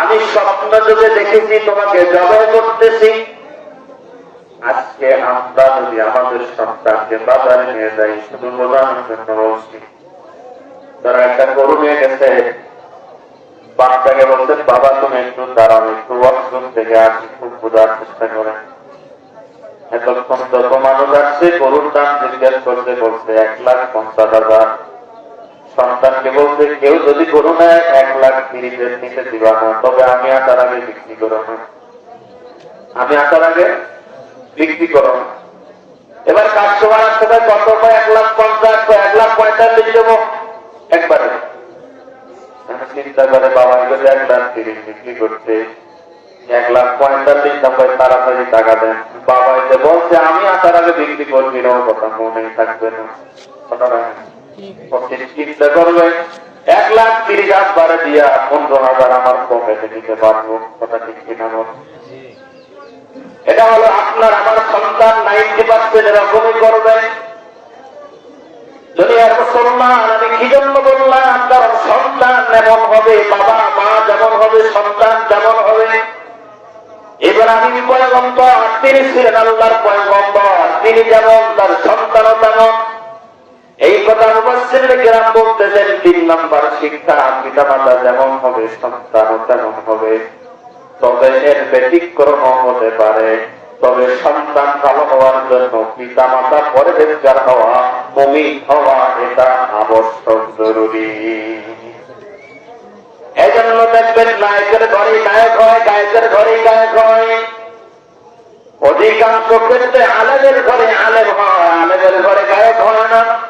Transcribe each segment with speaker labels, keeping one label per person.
Speaker 1: আমি স্বপ্ন যুগে দেখেছি, তোমাকে জবাই করতেছি। আজকে আমরা যদি আমাদের সন্তানকে বাজারে নিয়ে যাই, শুধু বোঝানোর তারা একটা গরু নিয়ে গেছে। বাচ্চাকে বলছে, বাবা, তুমি একটু দাঁড়াও, একটু ওয়াশরুম থেকে আসি, খুব বোঝার চেষ্টা করেন এতক্ষণ যত মানুষ আসছে, গরুর দাম জিজ্ঞেস করতে বলছে এক লাখ পঞ্চাশ হাজার। সন্তানকে বলছে, কেউ যদি গরু নেয়, এক লাখ তিরিশের নিচে দিবা না। তবে আমি আসার আগে বিক্রি করো না। আমি আসার আগে বিক্রি করো না। এবার কাস্টমার আসতে পারে কত পায় এক লাখ পঞ্চাশ বা এক লাখ পঁয়তাল্লিশ দেবো। একবারে। চিন্তা করে, বাবা যদি এক লাখ তিরিশ বিক্রি করতে এক লাখ পঁয়তাল্লিশ নব্বই তাড়াতাড়ি টাকা দেন। বাবা বলছে, আমি আসার আগে বিক্রি করবি না কথা মনে থাকবে না। কথা রাখেন। পঁচিশ চিন্তা এক লাখ তিরিশ হাজার দিয়া পনেরো হাজার আমার পকেটে নিতে পারব কথা ঠিক কিনা এটা হলো আপনার আমার সন্তান নাইনটি পার্সেন্ট এরকমই করবে। দুনিয়ার মুসলমান আমি কি জন্য বললাম? কারণ সন্তান এমন হবে বাবা মা যেমন হবে সন্তান যেমন হবে। এবার আমি পয়গম্বর তিনি ছিলেন আল্লাহর পয়গম্বর তিনি যেমন তার সন্তানও তেমন। এই কথা মুবাসসির গ্রাম বলতেছেন, তিন নম্বর শিক্ষা পিতা মাতা যেমন হবে, সন্তানও তেমন হবে। তবে এর ব্যতিক্রম হতে পারে। তবে সন্তান ভালো হওয়ার জন্য পিতা মাতা পরেজগার হওয়া, মমিন হওয়া, এটা আবশ্যক জরুরি। এই জন্য দেখবেন, নায়কের ঘরে নায়ক হয়, গায়কের ঘরে গায়ক হয়। অধিকাংশ ক্ষেত্রে আলেমের ঘরে আলেম হয়, আলেমের ঘরে গায়ক হয় না।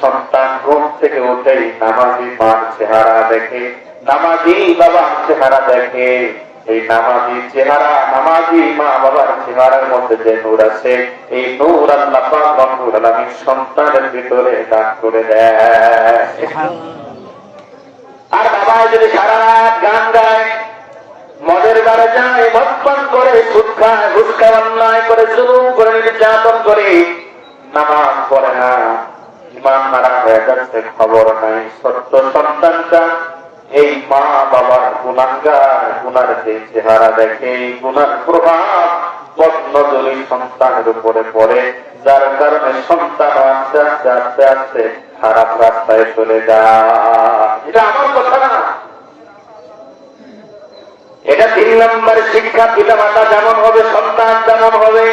Speaker 1: সন্তান ঘুম থেকে উঠেই নামাজি মার চেহারা দেখে নামাজি বাবার চেহারা দেখে। এই নামাজি চেহারা নামাজি মা বাবার চেহারার মধ্যে যে নূর আছে এই নূর আল্লাহ সন্তানের ভিতরে দান করে দেয় আর বাবা যদি সারা রাত গান গায় মদের বারে যায় মদ করে সুদ খায় ঘুষ খায় অন্যায় করে জুলুম করে নির্যাতন করে নামাজ পড়ে না। ইমান মারা হয়ে যাচ্ছে খবর নাই, সত্য সন্তানটা এই মা বাবার গুণাঙ্গার গুনার যে চেহারা দেখে এই গুনার প্রভাব সন্তানের উপরে পড়ে, যার কারণে সন্তান আস্তে আস্তে আস্তে আস্তে খারাপ রাস্তায় চলে যায়। এটা এটা তিন নম্বর শিক্ষা পিতা মাতা যেমন হবে, সন্তান যেমন হবে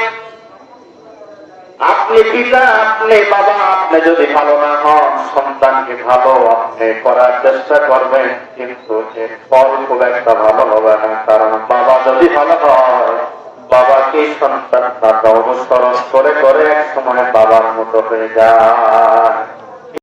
Speaker 1: আপনি পিতা আপনি বাবা, আপনি যদি ভালো না হন, সন্তানকে ভালো আপনি করার চেষ্টা করবেন, কিন্তু ফল খুব একটা ভালো হবে না, কারণ বাবা যদি ভালো হয়, বাবাকে সন্তান তাকে অনুসরণ করে করে এক সময় বাবার মতো হয়ে যায়।